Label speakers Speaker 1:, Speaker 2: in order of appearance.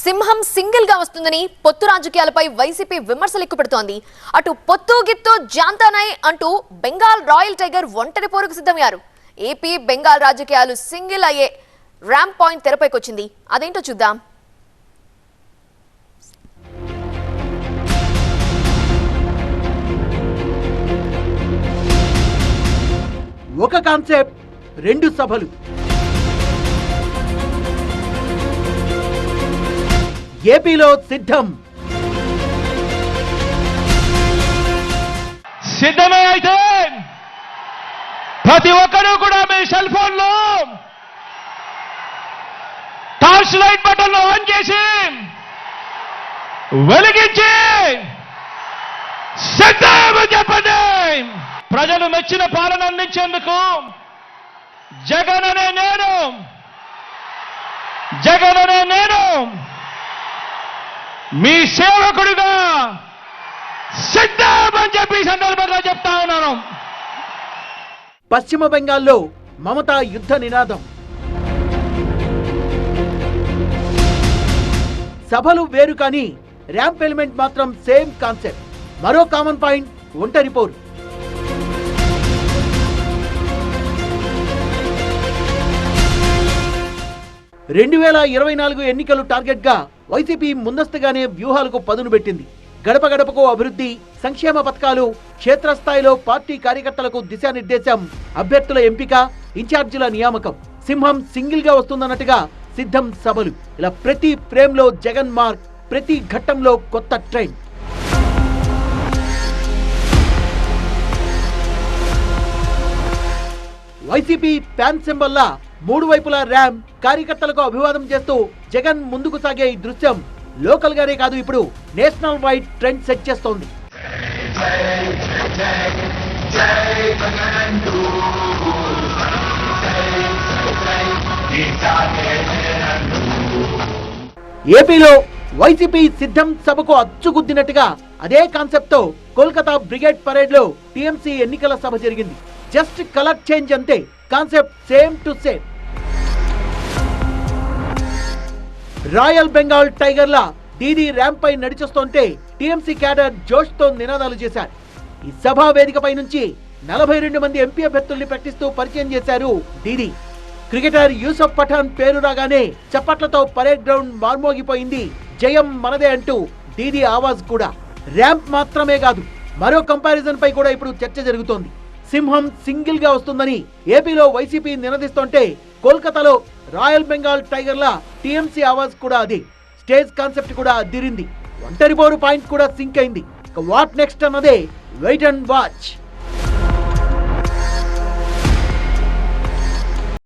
Speaker 1: సింహం సింగిల్గా వస్తుందని పొత్తు రాజకీయాలపై వైసీపీ విమర్శలు ఎక్కుపెడుతోంది. అటు పొత్తు గిత్తు జాంతానాయ్ అంటూ బెంగాల్ రాయల్ టైగర్ ఒంటరి పోరుకు సిద్ధమయ్యారు. ఏపీ బెంగాల్ రాజకీయాలు సింగిల్ అయ్యే ర్యాంప్ పాయింట్ తెరపైకొచ్చింది. అదేంటో చూద్దాం.
Speaker 2: ఒక కాన్సెప్ట్ రెండు సభలు. ఏపీలో సిద్ధం.
Speaker 3: సిద్ధమే అయితే ప్రతి ఒక్కరూ కూడా మీ సెల్ ఫోన్లో టార్చ్ లైట్ బటన్ ఆన్ చేసి వెలిగించి సిద్ధమని చెప్పండి. ప్రజలు మెచ్చిన పాలన అందించేందుకు జగన్ అనే నేను. జగన్ అనే నేను. మీ సేవకుడిగా సిద్ధమని చెప్పి సందర్భంగా చెప్తా ఉన్నాను.
Speaker 2: పశ్చిమ బెంగాల్లో మమతా యుద్ధ నినాదం. సభలు వేరు కానీ ర్యాంప్ ఎలిమెంట్ మాత్రం సేమ్ కాన్సెప్ట్. మరో కామన్ పాయింట్ ఒంటరి పోరు. రెండు వేల ఇరవై నాలుగు ఎన్నికలు టార్గెట్గా వైసీపీ ముందస్తుగానే వ్యూహాలకు పదును పెట్టింది. గడప గడపకు అభివృద్ధి సంక్షేమ పథకాలు క్షేత్రస్థాయిలో పార్టీ కార్యకర్తలకు దిశానిర్దేశం అభ్యర్థుల ఎంపిక ఇన్ఛార్జీల నియామకం. సింహం సింగిల్గా వస్తుందన్నట్టుగా సిద్ధం సభలు. ఇలా ప్రతి ఫ్రేమ్లో జగన్ మార్క్ ప్రతి ఘట్టంలో కొత్త ట్రెండ్. వైసీపీ ప్యాన్ సింబల్లా మూడు వైపులా ర్యామ్ కార్యకర్తలకు అభివాదం చేస్తూ జగన్ ముందుకు సాగే ఈ దృశ్యం లోకల్ గానే కాదు ఇప్పుడు నేషనల్ వైడ్ ట్రెండ్ సెట్ చేస్తోంది. ఏపీలో వైసీపీ సిద్ధం సభకు అచ్చుగుద్దినట్టుగా అదే కాన్సెప్ట్తో కోల్కతా బ్రిగేడ్ పరేడ్లో టీఎంసీ ఎన్నికల సభ జరిగింది. జస్ట్ కలర్ చేంజ్ అంతే concept same to same. Royal Bengal టైగర్ల Didi ramp పై నడిచొస్తుంటే టీఎంసీ క్యాడర్ జోష్తో నినాదాలు చేశారు. ఈ సభా వేదికపై నుంచి నలభై రెండు మంది ఎంపీ అభ్యర్థుల్ని ప్రకటిస్తూ పరిచయం చేశారు డీడీ. క్రికెటర్ యూసఫ్ పఠాన్ పేరు రాగానే చప్పట్లతో పరేడ్ గ్రౌండ్ మార్మోగిపోయింది. జయం మనదే అంటూ డీడీ ఆవాజ్ కూడా. ర్యాంప్ మాత్రమే కాదు మరో కంపారిజన్ పై కూడా ఇప్పుడు చర్చ జరుగుతోంది. సింహం సింగిల్గా వస్తుందని ఏపీలో వైసీపీ నినదిస్తుంటే కోల్కతాలో రాయల్ బెంగాల్ టైగర్ల టీఎంసీ ఆవాజ్ కూడా అది. స్టేజ్ కాన్సెప్ట్ కూడా అదిరింది. ఒంటరి పోరు పాయింట్ కూడా సింక్ అయింది. వాట్ నెక్స్ట్ అన్నదే వెయిట్ అండ్ వాచ్.